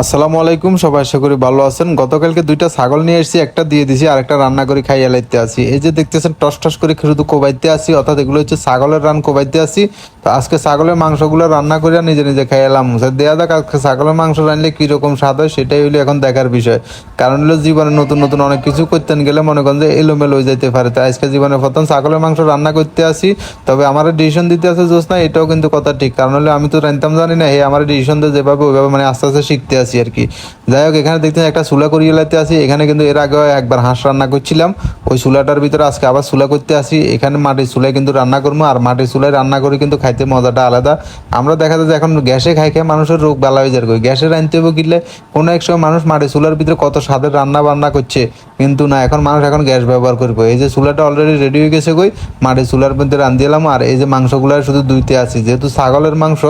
আসসালামু আলাইকুম, সবাই আশা করি ভালো আছেন। গতকালকে দুইটা ছাগল নিয়ে এসেছি, একটা দিয়ে দিছি আর একটা রান্না করে খাইয়া লাইতে আসি এই যে দেখতেছেন, টস টস করে শুধু কোবাইতে আসি অর্থাৎ এগুলো হচ্ছে ছাগলের রান কোবাইতে আসি তো আজকে ছাগলের মাংসগুলো রান্না করে নিজে নিজে খাইয়ালাম দেয়া দেখ আজকে ছাগলের মাংস রানলে কীরকম স্বাদ হয়, সেটাই হলো এখন দেখার বিষয়। কারণ হলো জীবনে নতুন নতুন অনেক কিছু করতেন গেলে মনে করেন যে এলোমেলো হয়ে যেতে পারে। তাই আজকে জীবনে প্রথম ছাগলের মাংস রান্না করতে আসি, তবে আমার ডিসিশন দিতে আছে জোস না এটাও কিন্তু কথা ঠিক। কারণ হলে আমি তো রান্তাম জানি না, হে, আমার ডিসিশন দিয়ে যেভাবে ওইভাবে মানে আস্তে আস্তে শিখতে আসি আর কি। যাই হোক, এখানে দেখতে একটা চুলা করিয়ে লাইতে আসি। এখানে কিন্তু এর আগে একবার হাঁস রান্না করছিলাম। ওই চুলাটার ভিতরে আজকে আবার চুলা করতে আসি। এখানে মাটির চুলায় কিন্তু রান্না করব, আর মাটির চুলায় রান্না করে কিন্তু খাইতে মজাটা আলাদা। আমরা দেখা যায় যে এখন গ্যাসে খাই খাই মানুষের রোগ বালা হয়ে যায়। গ্যাসে রাঁধতে হবে কিনলে কোনো এক সময় মানুষ মাটির চুলার ভিতরে কত স্বাদের রান্না বান্না করছে, কিন্তু না, এখন মানুষ এখন গ্যাস ব্যবহার করবে। এই যে চুলাটা অলরেডি রেডি হয়ে গেছে কই, মাটির চুলার মধ্যে রান্ধি এলাম, আর এই যে মাংসগুলো শুধু দুইতে আসি। যেহেতু ছাগলের মাংস,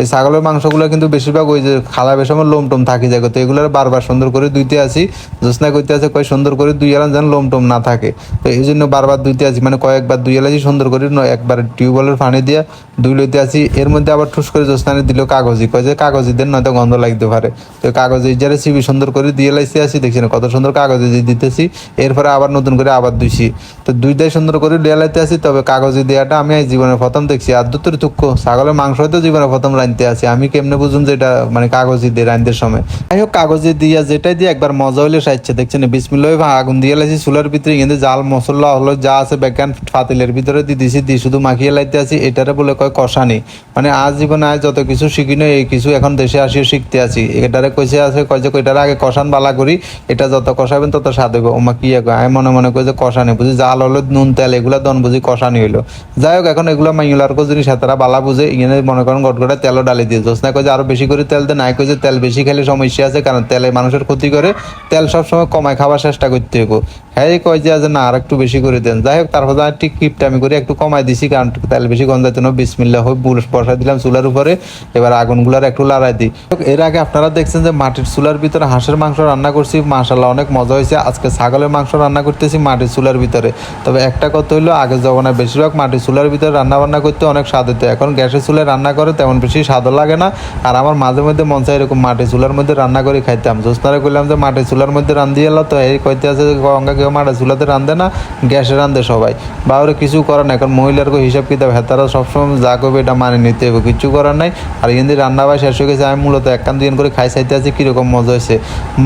এই ছাগলের মাংসগুলো কিন্তু বেশিরভাগ ওই যে খালা বেসময় লোম টোম থাকি যায় তো এগুলো বারবার সুন্দর করে দুইতে আসি। জ্যোৎস্না করতে আছে কয় সুন্দর করে দুই এলাম যেন লোম টোম না থাকে। তো এই জন্য বারবার দুইতে মানে কয়েকবার দুই এলাচি সুন্দর করে একবার টিউবওয়েলের পানি দিয়ে দুই লইতে আসি, এর মধ্যে আবার ঠুস করে জ্যোৎস্নানে দিল কাগজি কয় যে কাগজি দেন নয়তো গন্ধ লাগতে পারে। তো কাগজে যারা সিবি সুন্দর করে দিয়ে লাইতে আসি দেখছি না কত সুন্দর কাগজে দিয়ে দিতেছি, এরপরে আবার নতুন করে আবার দুইছি। তো দুইটাই সুন্দর করে দিয়ে লাইতে আসি, তবে কাগজে দেওয়াটা আমি জীবনে প্রথম দেখছি। আর দুটোর তুক্ষ ছাগলের মাংস হয়তো জীবনে প্রথম রাঁধতে আসি। আমি কেমনে বুঝুন যে এটা মানে কাগজে দিয়ে রাঁধতে সময়। যাই হোক, কাগজে দিয়া যেটাই দিয়ে একবার মজা হইলে সাইচ্ছে। দেখছেন, বিসমিল্লাহ আগুন দিয়ে লাইছি, চুলার ভিতরে কিন্তু জাল, মশলা হলো যা আছে, বেকান, ফাতিলের ভিতরে দিয়ে দিছি, দিয়ে শুধু মাখিয়ে লাইতে আসি। এটারে বলে কয় কষানি। মানে আজ জীবনে আজ যত কিছু শিখি নাই, এই কিছু এখন দেশে আসিয়ে শিখতে আছি। এটারে কইছে আছে, কয় যে কইটার আগে কষান বালা করি, এটা যত কষাবেন তত স্বাদ হইব। ওমা কি এক আমি মনে মনে কই যে কষানি বুঝি, জাল হলো নুন তেল, এগুলো দন বুঝি কষানি হইল। যাই হোক, এখন এগুলো মাইলার কো জিনিস সাতারা বালা বুঝে ইങ്ങനെ মনে করেন গটগটা তেলও ডালি দিয়ে জোস না কই যে আরও বেশি করে তেল দে নাই কই যে তেল বেশি খেলে সমস্যা আছে, কারণ তেলে মানুষের ক্ষতি করে, তেল সবসময় কমায় খাওয়ার চেষ্টা করতে হইব। হ্যাঁ কয় যে আজ না আর একটু বেশি করে দেন। যাই হোক, তারপর ঠিক কিপটা আমি করি, একটু কমায় দিছি, কারণ তেল বেশি গন্ধাতে বিশ বিসমিল্লা হয়ে বুল বসাই দিলাম চুলার উপরে। এবার আগুনগুলার একটু লড়াই দিই। এর আগে আপনারা দেখছেন যে মাটির চুলার ভিতরে হাঁসের মাংস রান্না করছি। মাশাল্লাহ অনেক মজা হয়েছে। আজকে ছাগলের মাংস রান্না করতেছি মাটির চুলার ভিতরে। তবে একটা কথা হইল আগে যখন বেশিরভাগ মাটির চুলার ভিতরে রান্না বান্না করতে অনেক স্বাদ হতো এখন গ্যাসের চুলায় রান্না করে তেমন বেশি স্বাদও লাগে না। আর আমার মাঝে মধ্যে মন চাই এরকম মাটির চুলার মধ্যে রান্না করে খাইতাম। জোস্তারে করলাম যে মাটির চুলার মধ্যে রান্ধি এলো তো, এই কইতে আছে গঙ্গা কেউ মাটির চুলাতে রান্ধে না, গ্যাসে রান্ধে সবাই। বা ওরা কিছু করে না, এখন মহিলার হিসাব কিতাব হেতারা সবসময় যা করবে এটা মানে নিতে হবে, কিছু করার নাই। আর হিন্দি রান্না বাই শেষ হয়ে গেছে, আমি মূলত এক কান, দুই করে খাই চাইতে আছি, কীরকম মজা হয়েছে।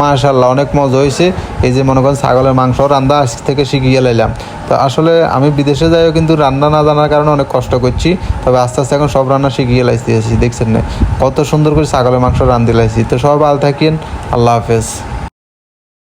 মাশাল্লাহ অনেক মজা হয়েছে। এই যে মনে করেন ছাগলের মাংস রান্না আজ থেকে শিখিয়ে লাইলাম। তো আসলে আমি বিদেশে যাইও কিন্তু রান্না না জানার কারণে অনেক কষ্ট করছি। তবে আস্তে আস্তে এখন সব রান্না শিখিয়ে লাইছি, দেখছেন না। কত সুন্দর করে ছাগলের মাংস রান্ধি লাইছি। তো সব ভালো থাকেন, আল্লাহ হাফেজ।